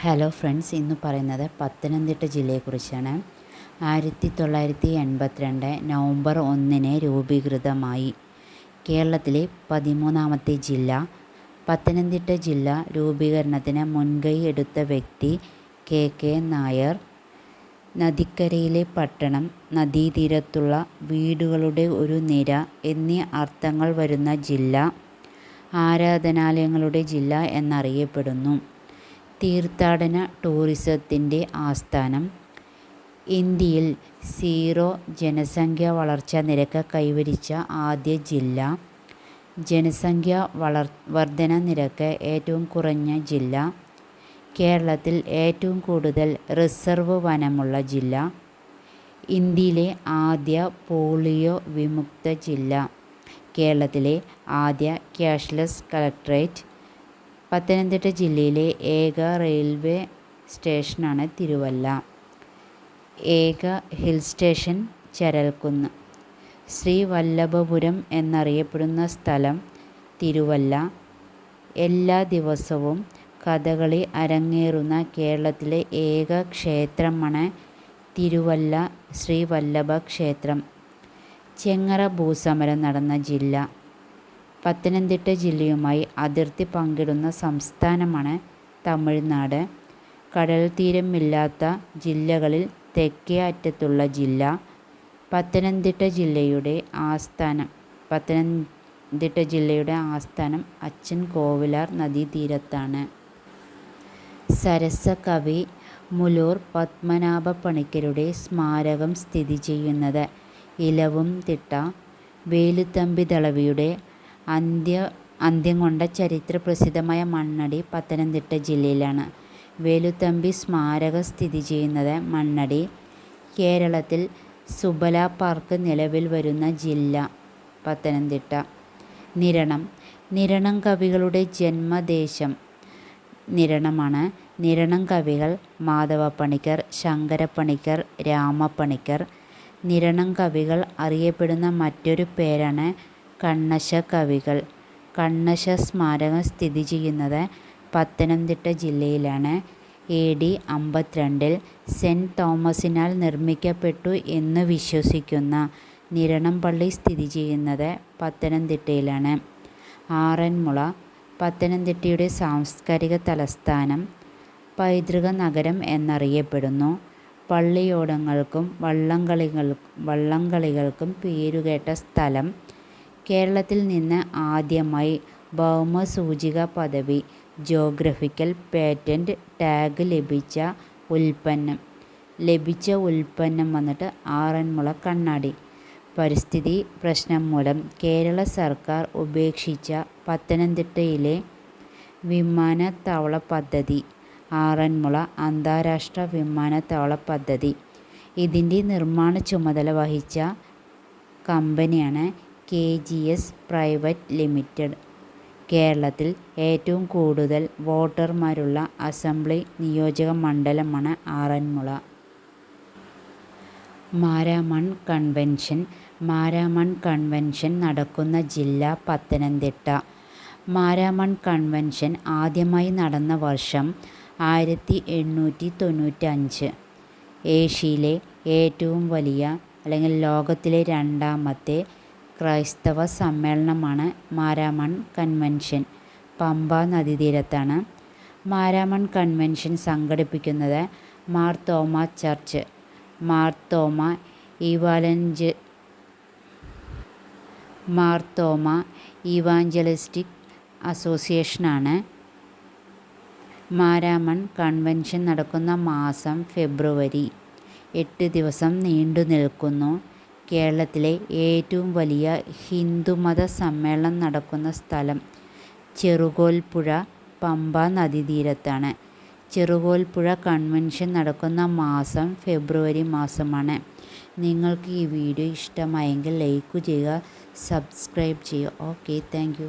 Hello friends ഇന്ന് പറയുന്നത് പത്തനംതിട്ട ജില്ലയെക്കുറിച്ചാണ്. ആയിരത്തി തൊള്ളായിരത്തി എൺപത്തിരണ്ട് നവംബർ ഒന്നിന് രൂപീകൃതമായി. കേരളത്തിലെ പതിമൂന്നാമത്തെ ജില്ല. പത്തനംതിട്ട ജില്ല രൂപീകരണത്തിന് മുൻകൈ എടുത്ത വ്യക്തി കെ കെ നായർ. നദിക്കരയിലെ പട്ടണം നദീതീരത്തുള്ള വീടുകളുടെ ഒരു നിര എന്നീ അർത്ഥങ്ങൾ വരുന്ന ജില്ല. ആരാധനാലയങ്ങളുടെ ജില്ല എന്നറിയപ്പെടുന്നു. തീർത്ഥാടന ടൂറിസത്തിന്റെ ആസ്ഥാനം. ഇന്ത്യയിൽ സീറോ ജനസംഖ്യ വളർച്ചാ നിരക്ക് കൈവരിച്ച ആദ്യ ജില്ല. ജനസംഖ്യ വളർ വർധന നിരക്ക് ഏറ്റവും കുറഞ്ഞ ജില്ല. കേരളത്തിൽ ഏറ്റവും കൂടുതൽ റിസർവ് വനമുള്ള ജില്ല. ഇന്ത്യയിലെ ആദ്യ പോളിയോ വിമുക്ത ജില്ല. കേരളത്തിലെ ആദ്യ ക്യാഷ്ലെസ് കളക്ട്രേറ്റ് പത്തനംതിട്ട ജില്ലയിലെ ഏക റെയിൽവേ സ്റ്റേഷനാണ് തിരുവല്ല. ഏക ഹിൽ സ്റ്റേഷൻ ചരൽക്കുന്ന്. ശ്രീ വല്ലഭപുരം എന്നറിയപ്പെടുന്ന സ്ഥലം തിരുവല്ല. എല്ലാ ദിവസവും കഥകളി അരങ്ങേറുന്ന കേരളത്തിലെ ഏക ക്ഷേത്രമാണ് തിരുവല്ല ശ്രീവല്ലഭ ക്ഷേത്രം. ചെങ്ങറ ഭൂസമരം നടന്ന ജില്ല. പത്തനംതിട്ട ജില്ലയുമായി അതിർത്തി പങ്കിടുന്ന സംസ്ഥാനമാണ് തമിഴ്നാട്. കടൽ തീരമില്ലാത്ത ജില്ലകളിൽ തെക്കേ അറ്റത്തുള്ള ജില്ല പത്തനംതിട്ട ജില്ലയുടെ ആസ്ഥാനം. പത്തനംതിട്ട ജില്ലയുടെ ആസ്ഥാനം അച്ഛൻ കോവിലാർ നദീതീരത്താണ്. സരസകവി മുലൂർ പത്മനാഭ പണിക്കരുടെ സ്മാരകം സ്ഥിതി ചെയ്യുന്നത് ഇലവും തിട്ട വേലുത്തമ്പി ദളവിയുടെ അന്ത്യ അന്ത്യം കൊണ്ട ചരിത്ര പ്രസിദ്ധമായ മണ്ണടി പത്തനംതിട്ട ജില്ലയിലാണ്. വേലുത്തമ്പി സ്മാരക സ്ഥിതി ചെയ്യുന്നത് മണ്ണടി കേരളത്തിൽ സുബല പാർക്ക് നിലവിൽ വരുന്ന ജില്ല പത്തനംതിട്ട. നിരണം നിരണം കവികളുടെ ജന്മദേശം നിരണമാണ്. നിരണം കവികൾ മാധവ പണിക്കർ ശങ്കരപ്പണിക്കർ രാമപ്പണിക്കർ. നിരണം കവികൾ അറിയപ്പെടുന്ന മറ്റൊരു പേരാണ് കണ്ണശ കവികൾ കണ്ണശ സ്മാരകം സ്ഥിതി ചെയ്യുന്നത് പത്തനംതിട്ട ജില്ലയിലാണ്. എ ഡി അമ്പത്തിരണ്ടിൽ സെന്റ് തോമസിനാൽ നിർമ്മിക്കപ്പെട്ടു എന്ന് വിശ്വസിക്കുന്ന നിരണം പള്ളി സ്ഥിതി ചെയ്യുന്നത് പത്തനംതിട്ടയിലാണ്. ആറന്മുള പത്തനംതിട്ടയുടെ സാംസ്കാരിക തലസ്ഥാനം പൈതൃക നഗരം എന്നറിയപ്പെടുന്നു. പള്ളിയോടങ്ങൾക്കും വള്ളംകളികൾ വള്ളംകളികൾക്കും പേരുകേട്ട സ്ഥലം കേരളത്തിൽ നിന്ന് ആദ്യമായി ഭൗമസൂചിക പദവി ജോഗ്രഫിക്കൽ പേറ്റന്റ് ടാഗ് ലഭിച്ച ഉൽപ്പന്നം. ലഭിച്ച ഉൽപ്പന്നം വന്നിട്ട് ആറന്മുള കണ്ണാടി. പരിസ്ഥിതി പ്രശ്നം മൂലം കേരള സർക്കാർ ഉപേക്ഷിച്ച പത്തനംതിട്ടയിലെ വിമാനത്താവള പദ്ധതി ആറന്മുള അന്താരാഷ്ട്ര വിമാനത്താവള പദ്ധതി. ഇതിന്റെ നിർമ്മാണ ചുമതല വഹിച്ച കമ്പനിയാണ് K G S private limited. കേരളത്തിൽ ഏറ്റവും കൂടുതൽ വോട്ടർമാരുള്ള അസംബ്ലി നിയോജക മണ്ഡലമാണ് ആറന്മുള. മാരാമൺ കൺവെൻഷൻ മാരാമൺ കൺവെൻഷൻ നടക്കുന്ന ജില്ല പത്തനംതിട്ട. മാരാമൺ കൺവെൻഷൻ ആദ്യമായി നടന്ന വർഷം ആയിരത്തി എണ്ണൂറ്റി തൊണ്ണൂറ്റഞ്ച് ഏഷ്യയിലെ ഏറ്റവും വലിയ അല്ലെങ്കിൽ ലോകത്തിലെ രണ്ടാമത്തെ ക്രൈസ്തവ സമ്മേളനമാണ് മാരാമൺ കൺവെൻഷൻ പമ്പ നദീതീരത്താണ്. മാരാമൺ കൺവെൻഷൻ സംഘടിപ്പിക്കുന്നത് മാർ ചർച്ച് മാർ തോമ ഇവാലഞ്ച് മാർ തോമ ഇവാഞ്ചലിസ്റ്റിക് അസോസിയേഷനാണ്. മാരാമൺ കൺവെൻഷൻ നടക്കുന്ന മാസം ഫെബ്രുവരി എട്ട് ദിവസം നീണ്ടു നിൽക്കുന്നു. കേരളത്തിലെ ഏറ്റവും വലിയ ഹിന്ദുമത സമ്മേളനം നടക്കുന്ന സ്ഥലം ചെറുകോൽപ്പുഴ പമ്പ നദീതീരത്താണ്. ചെറുകോൽപ്പുഴ കൺവെൻഷൻ നടക്കുന്ന മാസം ഫെബ്രുവരി മാസമാണ്. നിങ്ങൾക്ക് ഈ വീഡിയോ ഇഷ്ടമായെങ്കിൽ ലൈക്ക് ചെയ്യുക സബ്സ്ക്രൈബ് ചെയ്യുക. Okay thank